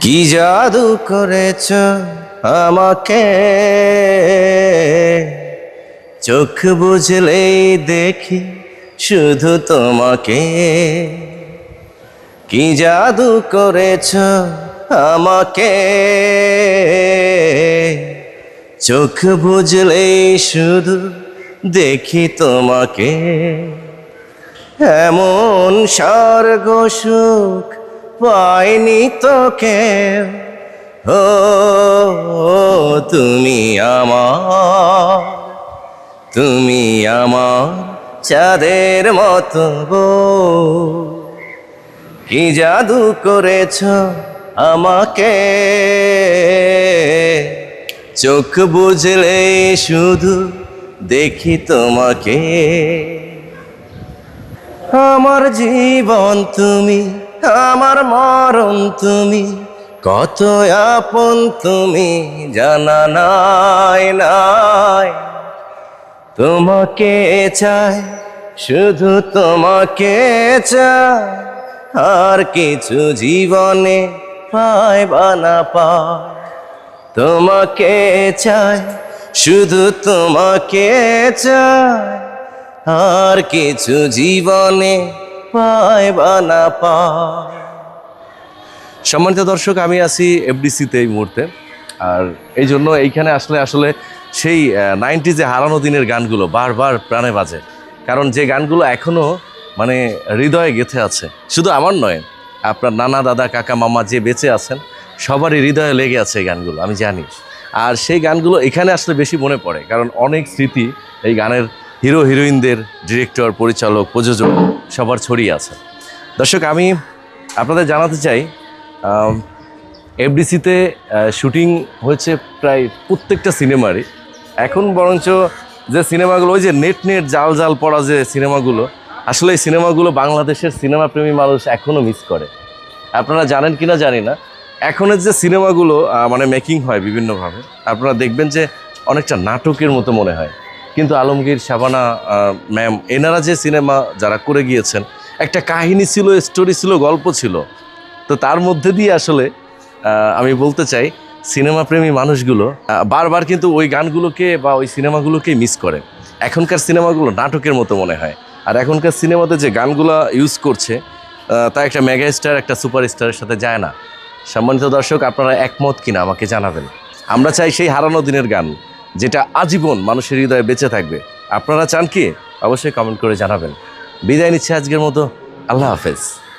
কি জাদু করেছ আমাকে? চোখ বুঝলেই দেখি শুধু তোমাকে। কি জাদু করেছ আমাকে? চোখ বুঝলেই শুধু দেখি তোমাকে। এমন স্বর্গ সুখ পাইনি তোকে। ও, তুমি আমার তুমি আমার চাঁদের মতো গো কি জাদু করেছ আমাকে? চোখ বুঝলে শুধু দেখি তোমাকে। আমার জীবন তুমি আমার মরণ তুমি, কত আপন তুমি জানা নাই নাই। তোমাকে চাই, শুধু তোমাকে চাই, আর কিছু জীবনে পায় বা না তোমাকে চাই, শুধু তোমাকে চাই, আর কিছু জীবনে পায় বা না পায়। সম্মানিত দর্শক, আমি আছি এফডিসিতে এই মুহূর্তে। আর এই জন্য এইখানে আসলে আসলে সেই নাইনটিজে হারানো দিনের গানগুলো বারবার প্রাণে বাজে। কারণ যে গানগুলো এখনও মানে হৃদয়ে গেঁথে আছে, শুধু আমার নয়, আপনার নানা দাদা, কাকা, মামা যে বেঁচে আছেন, সবারই হৃদয়ে লেগে আছে এই গানগুলো, আমি জানি। আর সেই গানগুলো এখানে আসলে বেশি মনে পড়ে, কারণ অনেক স্মৃতি এই গানের হিরো হিরোইনদের ডিরেক্টর, পরিচালক, প্রযোজক সবার ছড়িয়ে আছে। দর্শক, আমি আপনাদের জানাতে চাই এফডিসিতে শুটিং হয়েছে প্রায় প্রত্যেকটা সিনেমারই। এখন বরঞ্চ যে সিনেমাগুলো, ওই যে নেট নেট জাল জাল পড়া যে সিনেমাগুলো, আসলে এই সিনেমাগুলো বাংলাদেশের সিনেমা প্রেমী মানুষ এখনও মিস করে। আপনারা জানেন কি না জানি না। এখনের যে সিনেমাগুলো মানে মেকিং হয় বিভিন্নভাবে, আপনারা দেখবেন যে অনেকটা নাটকের মতো মনে হয়। কিন্তু আলমগীর, শাবানা ম্যাম, এনারা যে সিনেমা যারা করে গিয়েছেন, একটা কাহিনী ছিল স্টোরি ছিল, গল্প ছিল। তো তার মধ্যে দিয়ে আসলে আমি বলতে চাই সিনেমা প্রেমী মানুষগুলো বারবার কিন্তু ওই গানগুলোকে বা ওই সিনেমাগুলোকে মিস করে। এখনকার সিনেমাগুলো নাটকের মতো মনে হয়। আর এখনকার সিনেমাতে যে গানগুলো ইউজ করছে তা একটা মেগা স্টার একটা সুপার স্টারের সাথে যায় না। সম্মানিত দর্শক, আপনারা একমত কিনা আমাকে জানাবেন। আমরা চাই সেই হারানো দিনের গান। যেটা আজীবন মানুষের হৃদয়ে বেঁচে থাকবে। আপনারা চান কি? অবশ্যই কমেন্ট করে জানাবেন। বিদায় নিচ্ছে আজকের মতো। আল্লাহ হাফেজ।